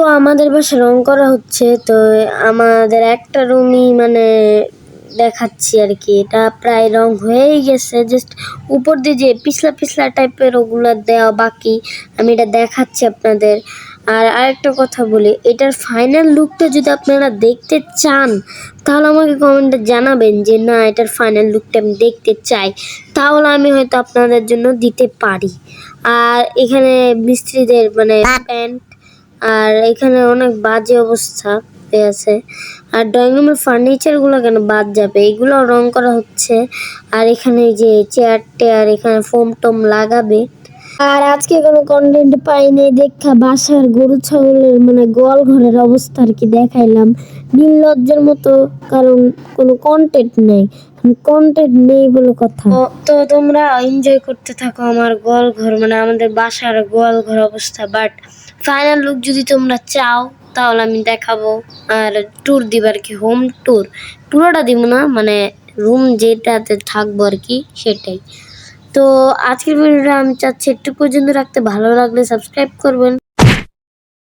তো আমাদের বাসা রং করা হচ্ছে তো আমাদের একটা রুমই মানে দেখাচ্ছি আর কি। এটা প্রায় রং হয়েই গেছে জাস্ট উপর দিয়ে যে পিছলা পিছলা টাইপের ওগুলো দেওয়া বাকি আমি এটা দেখাচ্ছি আপনাদের। আর আরেকটা কথা বলি এটার ফাইনাল লুকটা যদি আপনারা দেখতে চান তাহলে আমাকে কমেন্টে জানাবেন যে না এটার ফাইনাল লুকটা আমি দেখতে চাই। তাহলে আমি হয়তো আপনাদের জন্য দিতে পারি। আর এখানে মিস্ত্রিদের মানে প্যান্ট আর এখানে অনেক বাজে অবস্থা আছে। আর ড্রয়িং রুমের ফার্নিচারগুলো কেন বাদ যাবে? এগুলো রং করা হচ্ছে। আর এখানে যে চেয়ার টেয়ার, এখানে ফোম টোম লাগাবে। আর আজকে কোনো কন্টেন্ট পাইনি, দেখা বাসার গরু, ছাগলের মানে গোয়াল ঘরের অবস্থা আর কি দেখাইলাম। নির্লজ্জের মতো, কারণ কোনো কন্টেন্ট নেই। কন্টেন্ট নেই বলে কথা। তো তোমরা এনজয় করতে থাকো আমার গোয়াল ঘর মানে আমাদের বাসার গোয়াল ঘর অবস্থা। বাট ফাইনাল লুক যদি তোমরা চাও, তাহলে আমি দেখাবো। আর ট্যুর দিব আর কি হোম ট্যুর পুরোটা দিব না মানে রুম যেটাতে থাকব আর কি, সেটাই। তো আজকের ভিডিওটা আমি চাচ্ছি একটু পর্যন্ত রাখতে। ভালো লাগলে সাবস্ক্রাইব করবেন।